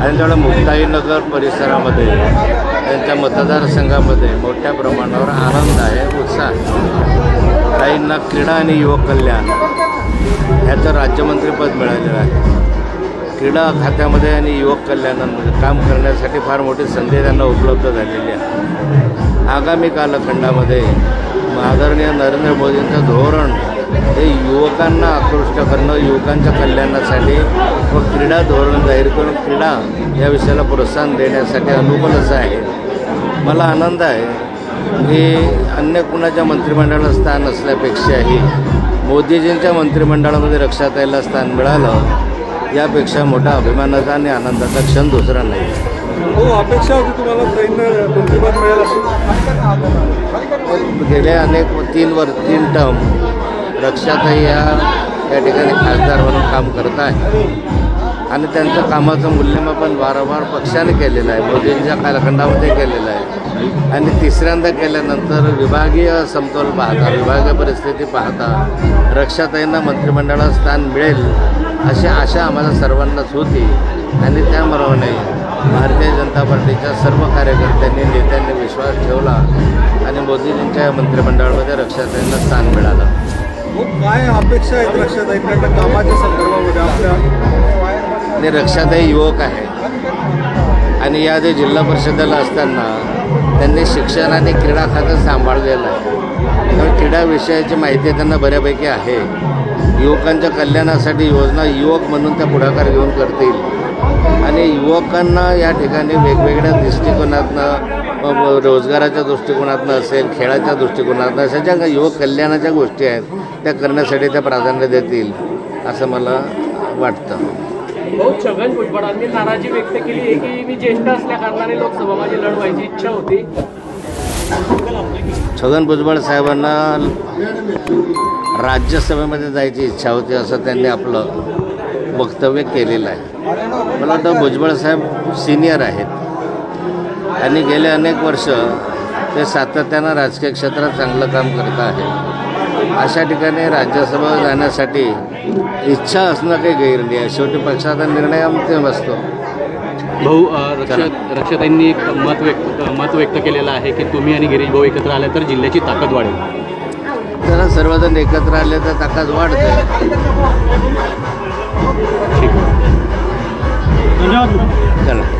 आणि त्यामुळे मुक्ताईनगर परिसरामध्ये त्यांच्या मतदारसंघामध्ये मोठ्या प्रमाणावर आनंद आहे उत्साह आहे. ताईंना क्रीडा आणि युवक कल्याण ह्याचं राज्यमंत्रीपद मिळालेलं आहे. क्रीडा खात्यामध्ये आणि युवक कल्याणामध्ये काम करण्यासाठी फार मोठी संधी त्यांना उपलब्ध झालेली आहे. आगामी कालखंडामध्ये आदरणीय नरेंद्र मोदींचं धोरण हे युवकांना आकृष्ट करणं युवकांच्या कल्याणासाठी व क्रीडा धोरण जाहीर करून क्रीडा या विषयाला प्रोत्साहन देण्यासाठी अनुकूल असं आहे. मला आनंद आहे. की अन्य कुणाच्या मंत्रिमंडळाला स्थान असल्यापेक्षाही मोदीजींच्या मंत्रिमंडळामध्ये रक्षाताईला स्थान मिळालं यापेक्षा मोठा अभिमानाचा आणि आनंदाचा क्षण दुसरा नाही. हो अपेक्षा होती तुम्हाला मिळेल अशी. गेले अनेक तीन वर तीन टर्म रक्षाताई या या ठिकाणी खासदार म्हणून काम करत आहे. आणि त्यांचं कामाचं मूल्यमापन वारंवार पक्षाने केलेलं आहे मोदींच्या कालखंडामध्ये केलेलं आहे. आणि तिसऱ्यांदा केल्यानंतर विभागीय समतोल पाहता विभागीय परिस्थिती पाहता रक्षाताईंना मंत्रिमंडळात स्थान मिळेल अशी आशा आम्हाला सर्वांनाच होती. आणि त्याप्रमाणे भारतीय जनता पार्टीच्या सर्व कार्यकर्त्यांनी नेत्यांनी विश्वास ठेवला आणि मोदीजींच्या या मंत्रिमंडळामध्ये रक्षाताईंना स्थान मिळालं. हो, काय अपेक्षा आहेत रक्षाताई? कामाच्या संदर्भामध्ये आपल्या रक्षाताई युवक आहे. आणि या जे जिल्हा परिषदेला असताना त्यांनी शिक्षण आणि क्रीडा खातं सांभाळलेलं आहे. त्यामुळे क्रीडा विषयाची माहिती त्यांना बऱ्यापैकी आहे. युवकांच्या कल्याणासाठी योजना युवक म्हणून त्या पुढाकार घेऊन करतील. आणि युवकांना या ठिकाणी वेगवेगळ्या दृष्टिकोनातनं रोजगाराच्या दृष्टिकोनातनं असेल खेळाच्या दृष्टिकोनातनं अशा ज्या युवक कल्याणाच्या गोष्टी आहेत त्या करण्यासाठी त्या प्राधान्य देतील असं मला वाटतं. भाऊ छगन भुजबळांनी नाराजी व्यक्त केली आहे की मी ज्येष्ठ असल्या कारणाने लोकसभा माझी लढवायची इच्छा होती. छगन भुजबळ साहेबांना राज्यसभेमध्ये जायची इच्छा होती असं त्यांनी आपलं वक्तव्य केलेलं आहे. मला वाटतं भुजबळ साहेब सिनियर आहेत. आणि गेले अनेक वर्ष ते सातत्यानं राजकीय क्षेत्रात चांगलं काम करत आहेत. अशा ठिकाणी राज्यसभा जाण्यासाठी इच्छा असणं काही गैर नाही. आहे शेवटी पक्षाचा निर्णय अंतिम असतो. भाऊ रक्षा रक्षाताईंनी एक मत व्यक्त मत व्यक्त केलेलं आहे की तुम्ही आणि गिरीश भाऊ एकत्र आले तर जिल्ह्याची ताकद वाढेल. जरा सर्वजण एकत्र आले तर ताकद वाढते. ठीक चला.